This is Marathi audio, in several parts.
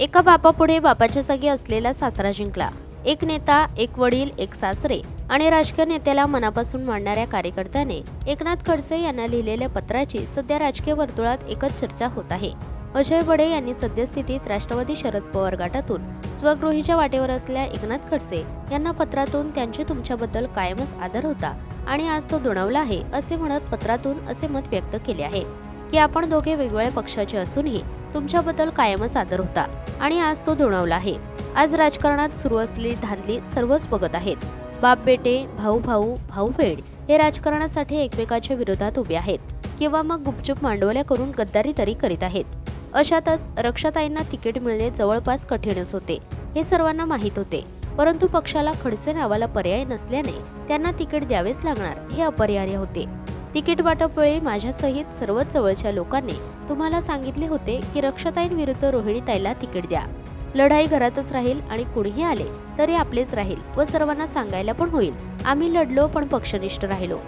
एका बापापुढे बापाच्या जागी असलेला सासरा जिंकला. एक नेता एक वडील एक सासरे आणि राजकीय नेत्याला मनापासून मांडणाऱ्या कार्यकर्त्याने एकनाथ खडसे यांना लिहिलेल्या पत्राची सध्या राजकीय वर्तुळात एकच चर्चा होत आहे. अजय बडे यांनी सद्यस्थितीत राष्ट्रवादी शरद पवार गटातून स्वगृहीच्या वाटेवर असलेल्या एकनाथ खडसे यांना पत्रातून त्यांचे तुमच्याबद्दल कायमच आदर होता आणि आज तो दुणावला आहे असे म्हणत पत्रातून असे मत व्यक्त केले आहे. की आपण दोघे वेगवेगळ्या पक्षाचे असूनही तुमच्याबद्दल कायमच आदर होता आणि आज तो दुणावला आहे. आज राजकारणात सुरू असलेली धांदली सर्वच बघत आहेत. बाप बेटे भाऊ भाऊ भाऊ बहीण हे राजकारणासाठी एकमेकाच्या विरोधात उभे आहेत किंवा मग गुपचूप मांडवल्या करून गद्दारी तरी करीत आहेत. अशातच रक्षाताईंना तिकीट मिळणे जवळपास कठीणच होते हे सर्वांना माहीत होते. परंतु पक्षाला खडसे नावाला पर्याय नसल्याने त्यांना तिकीट द्यावेच लागणार हे अपरिहार्य होते. तिकीट वाटपवेळी माझ्यासहित सर्वच जवळच्या लोकांनी तुम्हाला सांगितले होते की रक्षाताईंविरुद्ध रोहिणीताईला तिकीट द्या. लढाई घरातच राहील आणि कुणीही आले तरी आपलेच राहील व सर्वांना सांगायला पण होईल. आम्ही लढलो पण पक्षनिष्ठ राहिलो.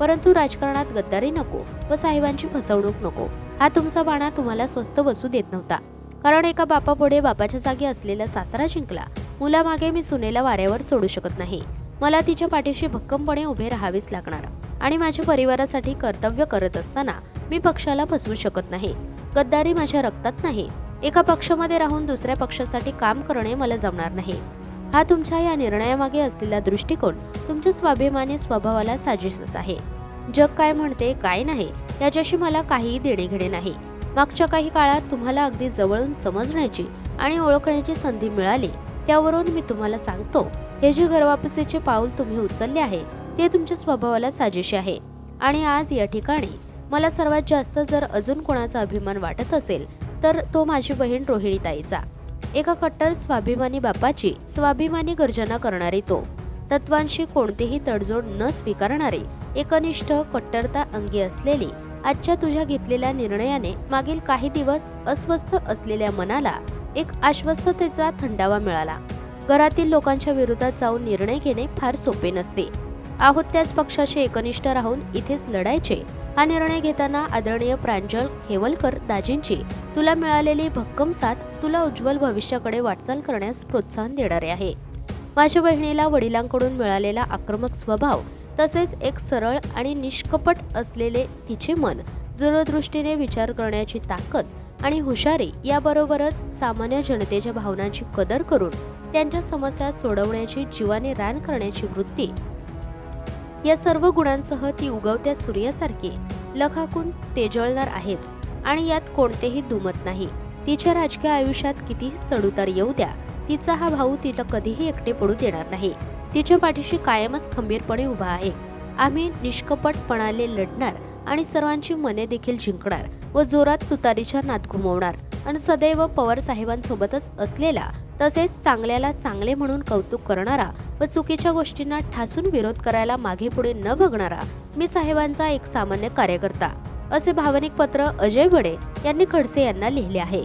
परंतु राजकारणात गद्दारी नको व साहेबांची फसवणूक नको. हा तुमचा बाणा तुम्हाला स्वस्त बसू देत नव्हता. कारण एका बापापुढे बापाच्या जागी असलेला सासरा जिंकला. मुलामागे मी सुनेला वाऱ्यावर सोडू शकत नाही. मला तिच्या पाठीशी भक्कमपणे उभे राहावेच लागणार. आणि माझ्या परिवारासाठी कर्तव्य करत असताना मी पक्षाला फसवू शकत नाही. गद्दारी माझ्या रक्तात नाही. एका पक्षामध्ये राहून दुसऱ्या पक्षासाठी काम करणे मला जमणार नाही. हा तुमच्या या निर्णयामागे असलेला दृष्टिकोन तुमच्या स्वाभिमानी स्वभावाला साजेसच आहे. जग काय म्हणते काय नाही याच्याशी मला काहीही देणे घेणे नाही. मागच्या काही काळात तुम्हाला अगदी जवळून समजण्याची आणि ओळखण्याची संधी मिळाली त्यावरून मी तुम्हाला सांगतो हे जे घरवापसीचे पाऊल तुम्ही उचलले आहे ते तुमच्या स्वभावाला साजेशी आहे. आणि आज या ठिकाणी मला सर्वात जास्त जर अजून कोणाचा अभिमान वाटत असेल तर तो माझी बहीण रोहिणीताईचा एका कट्टर स्वाभिमानी बापाची स्वाभिमानी गर्जना करणारी तो. तत्वांशी कोणतीही तडजोड न स्वीकारणारी एकनिष्ठ कट्टरता अंगी असलेली आजच्या तुझ्या घेतलेल्या निर्णयाने मागील काही दिवस अस्वस्थ असलेल्या मनाला एक आश्वस्ततेचा थंडावा मिळाला. घरातील लोकांच्या विरोधात जाऊन निर्णय घेणे फार सोपे नसते. आहोत त्याच पक्षाशी एकनिष्ठ राहून इथेच लढायचे. हा निर्णय घेताना आदरणीय प्रांजल हेवलकर दाजींची तुला मिळालेली भक्कम साथ तुला उज्ज्वल भविष्याकडे वाटचाल करण्यास प्रोत्साहन देणारे आहे. माझ्या बहिणीला वडिलांकडून मिळालेला आक्रमक स्वभाव तसेच एक सरळ आणि निष्कपट असलेले तिचे मन दूरदृष्टीने विचार करण्याची ताकद आणि हुशारी याबरोबरच सामान्य जनतेच्या भावनांची कदर करून त्यांच्या समस्या सोडवण्याची जीवाने रान करण्याची वृत्ती या सर्व गुणांसह ती उगवत्या सूर्यासारखी. लखाकून तेजळणार आहेच आणि यात कोणतेही दुमत नाही. तिच्या राजकीय आयुष्यात कितीही चढउतार येऊ द्या तिचा हा भाऊ तिला कधीही एकटे पडू देणार नाही. तिच्या पाठीशी कायमच खंबीरपणे उभा आहे. आम्ही निष्कपटपणाने लढणार आणि सर्वांची मने देखील जिंकणार व जोरात तुतारीच्या नाद घुमवणार आणि सदैव पवार साहेबांसोबतच असलेला तसेच चांगल्याला चांगले म्हणून कौतुक करणारा व चुकीच्या गोष्टींना ठासून विरोध करायला मागे पुढे न बघणारा मी साहेबांचा एक सामान्य कार्यकर्ता असे भावनिक पत्र अजय बडे यांनी खडसे यांना लिहिले आहे.